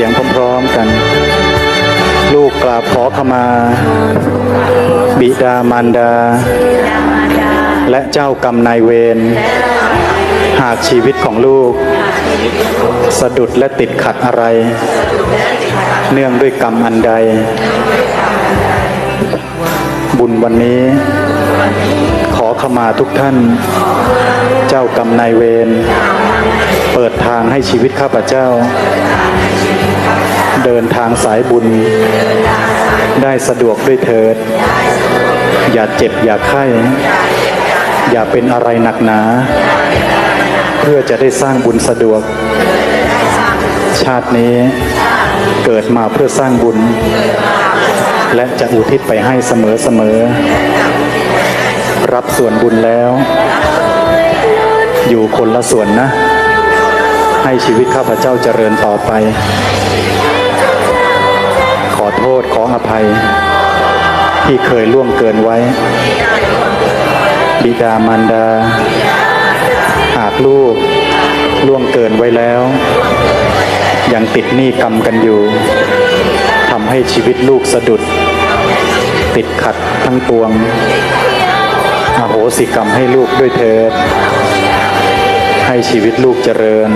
สียงพร้อมๆกัน ลูกกราบขอขมา บิดามารดา และเจ้ากรรมนายเวรหากชีวิตของลูก สะดุดและติดขัดอะไร เนื่องด้วยกรรมอันใด บุญวันนี้ ขอขมาทุกท่าน เจ้ากรรมนายเวรเปิดทางให้ชีวิตข้าพเจ้า เดินทางสายบุญ ได้สะดวกด้วยเถิด อย่าเจ็บอย่าไข้ อย่าเป็นอะไรหนักหนา เพื่อจะได้สร้างบุญสะดวก ชาตินี้เกิดมาเพื่อสร้างบุญ และจะอุทิศไปให้เสมอเสมอ รับส่วนบุญแล้ว อยู่คนละส่วนนะ ให้ชีวิตข้าพเจ้าเจริญต่อไป ภัย ที่เคยล่วงเกินไว้ บิดามารดาหากลูกล่วงเกินไว้แล้ว ยังติดหนี้กรรมกันอยู่ทำให้ชีวิตลูกสะดุด ติดขัดทั้งปวงอโหสิกรรมให้ลูกด้วยเถิดให้ชีวิตลูกเจริญ